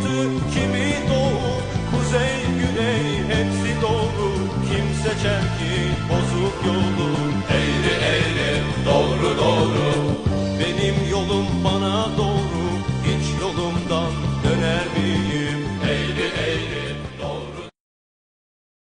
batı, kimi doğu, kuzey, güney hepsi doğru. Kim seçer ki bozuk yolu?